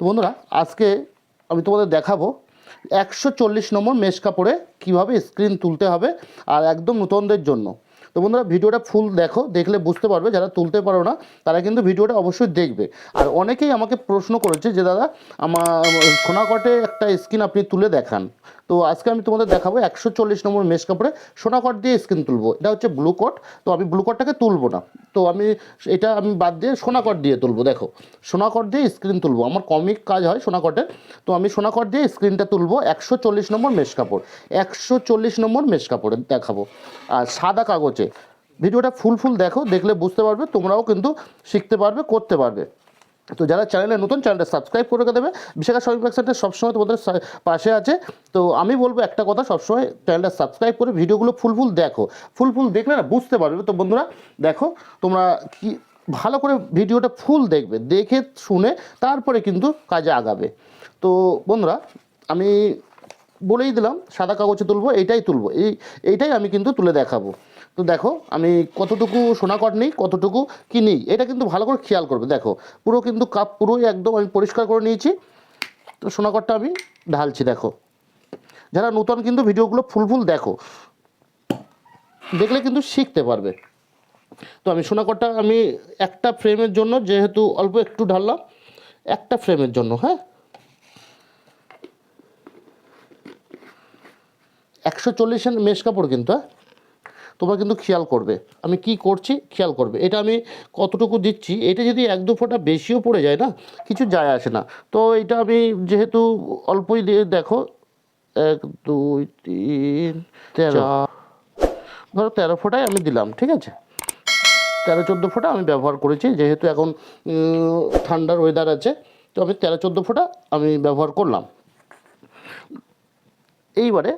তো বন্ধুরা, আজকে আমি তোমাদের দেখাবো একশো চল্লিশ নম্বর মেশ কাপড়ে কীভাবে স্ক্রিন তুলতে হবে আর একদম নতুনদের জন্য। তো বন্ধুরা, ভিডিওটা ফুল দেখো, দেখলে বুঝতে পারবে, যারা তুলতে পারো না, তারা কিন্তু ভিডিওটা অবশ্যই দেখবে। আর অনেকেই আমাকে প্রশ্ন করেছে যে, দাদা, আমার সোনাকটে একটা স্ক্রিন আপনি তুলে দেখান। তো আজকে আমি তোমাদের দেখাবো একশো চল্লিশ নম্বর মেশ কাপড়ে সোনাকট দিয়ে স্ক্রিন তুলবো। এটা হচ্ছে ব্লু কোট তো আমি ব্লু কোটটাকে তুলবো না। তো আমি এটা আমি বাদ দিয়ে সোনাকট দিয়ে তুলবো, দেখো। সোনাকট দিয়ে স্ক্রিন তুলবো। আমার কমিক কাজ হয় সোনাকটের। তো আমি সোনাকর দিয়ে স্ক্রিনটা তুলবো একশো চল্লিশ নম্বর মেশ কাপড়। একশো চল্লিশ নম্বর মেশ কাপড়ে দেখাবো। আর সাদা কাগজে। ভিডিওটা ফুল ফুল দেখো, দেখলে বুঝতে পারবে, তোমরাও কিন্তু শিখতে পারবে, করতে পারবে। তো যারা চ্যানেলে নতুন চ্যানেলটা সাবস্ক্রাইব করে দেবে। বিশাখা শপিং ব্যাগ সেন্টার সবসময় তোমাদের পাশে আছে। তো আমি বলব একটা কথা, সবসময় চ্যানেলটা সাবস্ক্রাইব করে ভিডিওগুলো ফুল ফুল দেখো। ফুল ফুল দেখলে না বুঝতে পারবে। তো বন্ধুরা, দেখো, তোমরা কি ভালো করে ভিডিওটা ফুল দেখবে। দেখে শুনে তারপরে কিন্তু কাজে আগাবে। তো বন্ধুরা, আমি বলেই দিলাম, সাদা কাগজে তুলবো এইটাই তুলবো। এই এইটাই আমি কিন্তু তুলে দেখাবো। তো দেখো, আমি কতটুকু সোনাকট নিই, কতটুকু কি নিই, এটা কিন্তু ভালো করে খেয়াল করবে। দেখো, পুরো কিন্তু কাপ পুরোই একদম আমি পরিষ্কার করে নিয়েছি। তো সোনাকটটা আমি ঢালছি, দেখো। যারা নতুন কিন্তু ভিডিওগুলো ফুল ফুল দেখো, দেখলে কিন্তু শিখতে পারবে। তো আমি সোনাকটটা আমি একটা ফ্রেমের জন্য, যেহেতু অল্প একটু ঢাললাম, একটা ফ্রেমের জন্য হ্যাঁ? একশো চল্লিশের মেশ কাপড় কিন্তু হ্যাঁ? তোমরা কিন্তু খেয়াল করবে। আমি কি করছি? খেয়াল করবে। এটা আমি কতটুকু দিচ্ছি? এটা যদি এক দু ফোঁটা বেশিও পড়ে যায় না কিছু যায় আসে না। তো এটা আমি যেহেতু অল্পই দিয়ে দেখো এক দুই তিন তেরো। ধরো তেরো ফোঁটায় আমি দিলাম ঠিক আছে? তেরো চোদ্দ ফোঁটা আমি ব্যবহার করেছি যেহেতু এখন ঠান্ডার ওয়েদার আছে তো আমি তেরো চোদ্দ ফোঁটা আমি ব্যবহার করলাম। এইবারে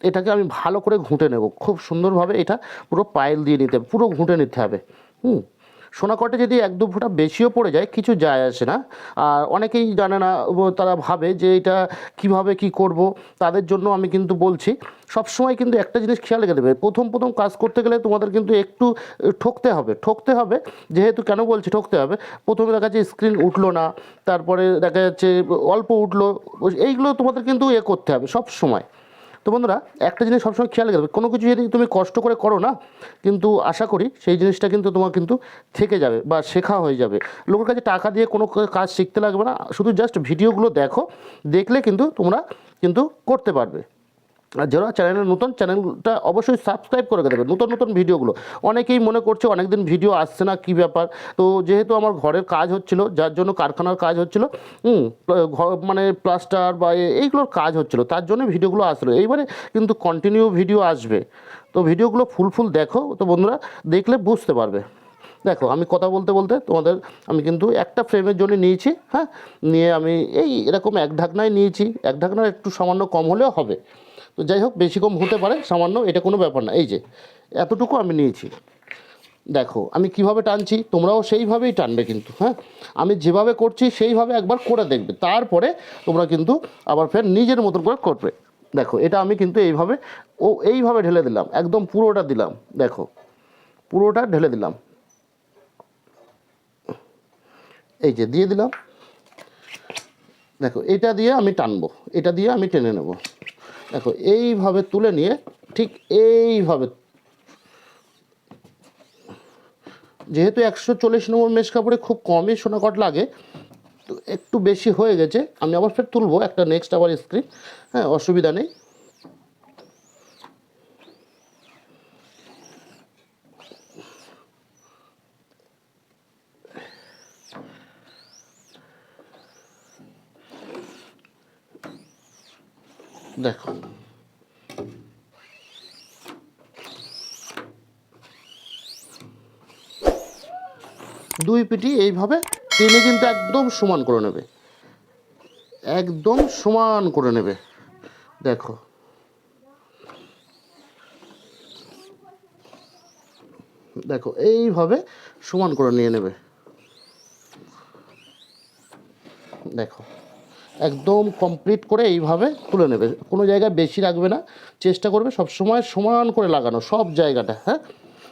এটাকে আমি ভালো করে ঘুঁটে নেব। খুব সুন্দরভাবে এটা পুরো পায়েল দিয়ে নিতে হবে, পুরো ঘুঁটে নিতে হবে। হুম সোনাকটে যদি এক দু ফোঁটা বেশিও পড়ে যায়, কিছু যায় আসে না। আর অনেকেই জানে না তারা ভাবে যে এটা কীভাবে কি করব, তাদের জন্য আমি কিন্তু বলছি, সবসময় কিন্তু একটা জিনিস খেয়াল রেখে দেবে। প্রথম প্রথম কাজ করতে গেলে তোমাদের কিন্তু একটু ঠকতে হবে। ঠকতে হবে, যেহেতু কেন বলছি ঠকতে হবে, প্রথমে দেখা যাচ্ছে স্ক্রিন উঠল না, তারপরে দেখা যাচ্ছে অল্প উঠল, এইগুলো তোমাদের কিন্তু এ করতে হবে সব সময় তো বন্ধুরা, একটা জিনিস সবসময় খেয়াল রাখবে, কোনো কিছু যদি তুমি কষ্ট করে করো না, কিন্তু আশা করি সেই জিনিসটা কিন্তু তোমার কিন্তু থেকে যাবে বা শেখা হয়ে যাবে। লোকের কাছে টাকা দিয়ে কোনো কাজ শিখতে লাগবে না, শুধু জাস্ট ভিডিওগুলো দেখো, দেখলে কিন্তু তোমরা কিন্তু করতে পারবে। আর যারা চ্যানেলে নতুন চ্যানেলটা অবশ্যই সাবস্ক্রাইব করে দেবে নতুন নতুন ভিডিওগুলো। অনেকেই মনে করছে অনেকদিন ভিডিও আসছে না, কী ব্যাপার? তো যেহেতু আমার ঘরের কাজ হচ্ছিল, যার জন্য কারখানার কাজ হচ্ছিল ঘর মানে প্লাস্টার বা এইগুলোর কাজ হচ্ছিল, তার জন্য ভিডিওগুলো আসলো। এইবারে কিন্তু কন্টিনিউ ভিডিও আসবে। তো ভিডিওগুলো ফুল ফুল দেখো, তো বন্ধুরা, দেখলে বুঝতে পারবে। দেখো, আমি কথা বলতে বলতে তোমাদের, আমি কিন্তু একটা ফ্রেমের জন্য নিয়েছি হ্যাঁ? নিয়ে আমি এই এরকম এক ঢাকনায় নিয়েছি, এক ঢাকনার একটু সামান্য কম হলেও হবে। তো যাই হোক, বেশি কম হতে পারে, সামান্য, এটা কোনো ব্যাপার না। এই যে, এতটুকু আমি নিয়েছি। দেখো, আমি কীভাবে টানছি, তোমরাও সেইভাবেই টানবে কিন্তু হ্যাঁ? আমি যেভাবে করছি, সেইভাবে একবার করে দেখবে। তারপরে তোমরা কিন্তু আবার ফের নিজের মতন করে করবে। দেখো, এটা আমি কিন্তু এইভাবে, ও এইভাবে ঢেলে দিলাম, একদম পুরোটা দিলাম। দেখো, পুরোটা ঢেলে দিলাম। এই যে, দিয়ে দিলাম। দেখো, এটা দিয়ে আমি টানবো, এটা দিয়ে আমি টেনে নেব। দেখো, এইভাবে তুলে নিয়ে ঠিক এইভাবে। যেহেতু একশো চল্লিশ নম্বর মেশ কাপড়ে খুব কমই সোনাকট লাগে, তো একটু বেশি হয়ে গেছে। আমি আবার ফের তুলবো একটা নেক্সট আবার স্ক্রিন হ্যাঁ অসুবিধা নেই। দেখো। দুই পিটি এইভাবে টেনে কিন্তু একদম সমান করে নেবে। একদম সমান করে নেবে। দেখো। দেখো, এইভাবে সমান করে নিয়ে নেবে। দেখো। একদম কমপ্লিট করে এইভাবে তুলে নেবে। কোনো জায়গায় বেশি রাখবে না, চেষ্টা করবে সব সময় সমান করে লাগানো, সব জায়গাটা হ্যাঁ?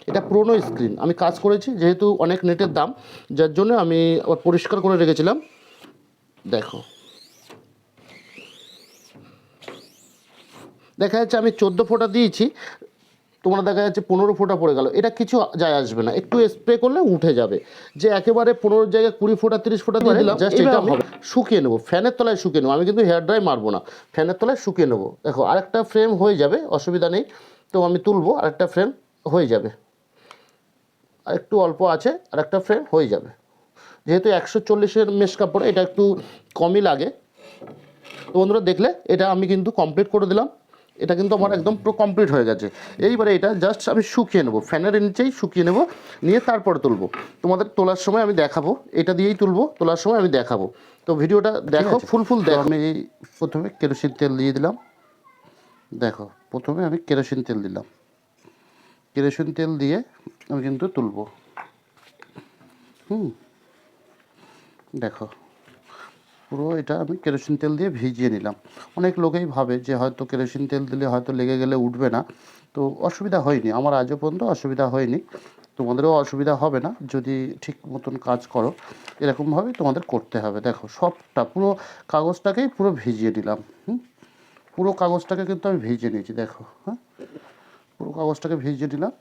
এটা পুরনো স্ক্রিন আমি কাজ করেছি, যেহেতু অনেক নেটের দাম, যার জন্য আমি আবার পরিষ্কার করে রেখেছিলাম। দেখো। দেখা যাচ্ছে আমি চোদ্দ ফোঁটা দিয়েছি তোমরা দেখা যাচ্ছে পনেরো ফোঁটা পড়ে গেল। এটা কিছু যায় আসবে না। একটু স্প্রে করলে উঠে যাবে। যে একেবারে পনেরো জায়গায় কুড়ি ফোঁটা তিরিশ ফোঁটা দিয়ে দিলাম জাস্ট এটা আমি শুকিয়ে নেব। ফ্যানের তলায় শুকিয়ে নেব। আমি কিন্তু হেয়ার ড্রাই মারবো না। ফ্যানের তলায় শুকিয়ে নেব। দেখো আরেকটা ফ্রেম হয়ে যাবে অসুবিধা নেই। তো আমি তুলবো আরেকটা ফ্রেম হয়ে যাবে। আর একটু অল্প আছে আর একটা ফ্রেম হয়ে যাবে। যেহেতু একশো চল্লিশের মেশ কাপড় এটা একটু কমই লাগে। তো বন্ধুরা দেখলে এটা আমি কিন্তু কমপ্লিট করে দিলাম। এটা কিন্তু আমার একদম পুরো কমপ্লিট হয়ে গেছে। এইবারে এটা জাস্ট আমি শুকিয়ে নেব। ফ্যানের নিচেই শুকিয়ে নেব। নিয়ে তারপরে তুলবো। তোমাদের তোলার সময় আমি দেখাবো। এটা দিয়েই তুলবো। তোলার সময় আমি দেখাবো। তো ভিডিওটা দেখো ফুল ফুল দেখো। আমি প্রথমে কেরোসিন তেল দিয়ে দিলাম। দেখো প্রথমে আমি কেরোসিন তেল দিলাম। কেরোসিন তেল দিয়ে আমি কিন্তু তুলবো। হুম। দেখো। পুরো এটা আমি কেরোসিন তেল দিয়ে ভিজিয়ে নিলাম। অনেক লোকেই ভাবে যে হয়তো কেরোসিন তেল দিলে হয়তো লেগে গেলে উঠবে না। তো অসুবিধা হয়নি। আমার আজও পর্যন্ত অসুবিধা হয়নি। তোমাদেরও অসুবিধা হবে না। যদি ঠিক মতন কাজ করো, এরকমভাবে তোমাদের করতে হবে। দেখো, সবটা পুরো কাগজটাকেই পুরো ভিজিয়ে নিলাম। হুম? পুরো কাগজটাকে কিন্তু আমি ভিজিয়ে নিয়েছি, দেখো। হ্যাঁ? পুরো কাগজটাকে ভিজিয়ে নিলাম।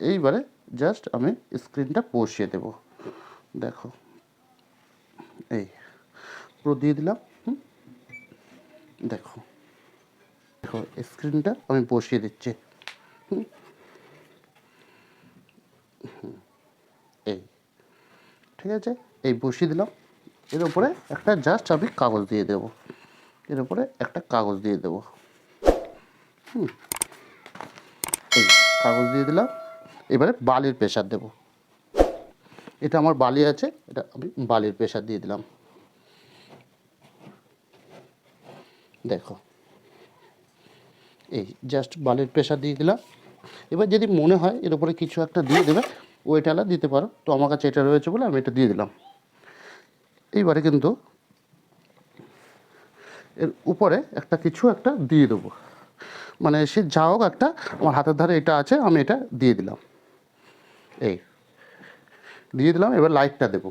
এইবারে জাস্ট আমি স্ক্রিনটা বসিয়ে দেব। দেখো। এই। পুরো দিয়ে দিলাম? দেখো দেখো স্ক্রিনটা আমি বসিয়ে দিচ্ছি এই, ঠিক আছে? এই বসিয়ে দিলাম, এর উপরে একটা জাস্ট আমি কাগজ দিয়ে দেব, এর উপরে একটা কাগজ দিয়ে দেব, হুম? এই, কাগজ দিয়ে দিলাম, এবারে বালির প্রেশার দেব, এটা আমার বালি আছে, এটা আমি বালির প্রেশার দিয়ে দিলাম। দেখো। এই জাস্ট বালির প্রেশার দিয়ে দিলাম। এবার যদি মনে হয় এর উপরে কিছু একটা দিয়ে দেবে ওইটালা দিতে পারো। তো আমার কাছে এটা রয়েছে বলে আমি এটা দিয়ে দিলাম। এইবারে কিন্তু এর উপরে একটা কিছু একটা দিয়ে দেবো। মানে সে যা হোক একটা আমার হাতের ধারে এটা আছে, আমি এটা দিয়ে দিলাম। এই, দিয়ে দিলাম। এবার লাইটটা দেবো।